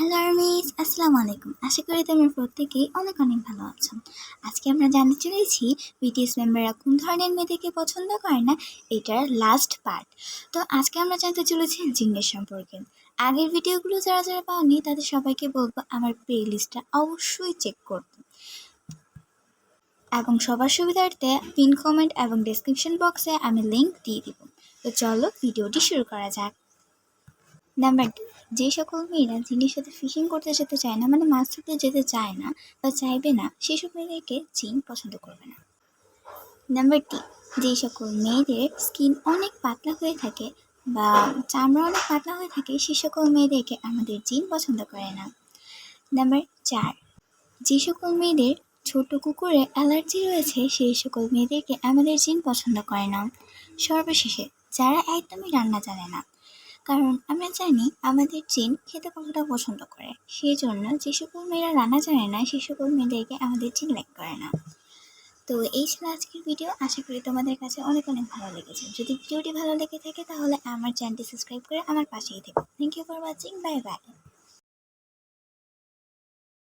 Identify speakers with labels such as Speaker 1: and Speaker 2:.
Speaker 1: Hello armies, আসসালামু আলাইকুম। আশা করি তোমরা প্রত্যেকেই অনেক অনেক ভালো আছো। আজকে আমরা জানতে চলেছি বিটিএস মেম্বাররা কোন ধরনের মেয়েদেরকে পছন্দ করে না, এটার লাস্ট পার্ট তো আজকে আমরা জানতে চলেছি জিঙ্গের সম্পর্কে। আগের ভিডিওগুলো যারা যারা পাওনি, তাদের সবাইকে বলব আমার প্লে লিস্টটা অবশ্যই চেক করতে। এবং সবার সুবিধার্থে পিন কমেন্ট এবং ডেসক্রিপশন বক্সে আমি লিংক দিয়ে দিব। তো চলো ভিডিওটি শুরু করা যাক। নাম্বার টু যে সকল মেয়েরা জিনের সাথে ফিশিং করতে যেতে চায় না মানে মাছ ধরতে যেতে চায় না বা চাইবে না সেসব মেয়েদেরকে জিন পছন্দ করবে না। নাম্বার থ্রি যে সকল মেয়েদের স্কিন অনেক পাতলা হয়ে থাকে বা চামড়া অনেক পাতলা হয়ে থাকে, সে সকল মেয়েদেরকে আমাদের জিন পছন্দ করে না। নাম্বার চার, যে সকল মেয়েদের ছোট কুকুরে অ্যালার্জি রয়েছে সেই সকল মেয়েদেরকে আমাদের জিন পছন্দ করে না। সর্বশেষে, যারা একদমই রান্না জানে না কারণ আমরা জানি আমাদের চেন খেতে কতটা পছন্দ করে। সেই জন্য যে সকল মেয়েরা রান্না জানে না সেই সকল মেয়েদেরকে আমাদের চেন লাইক করে না। তো এই ছিল আজকের ভিডিও আশা করি তোমাদের কাছে অনেক অনেক ভালো লেগেছে। যদি ভিডিওটি ভালো লেগে থাকে তাহলে আমার চ্যানেলটি সাবস্ক্রাইব করে আমার পাশেই থেকো। Thank you for watching bye bye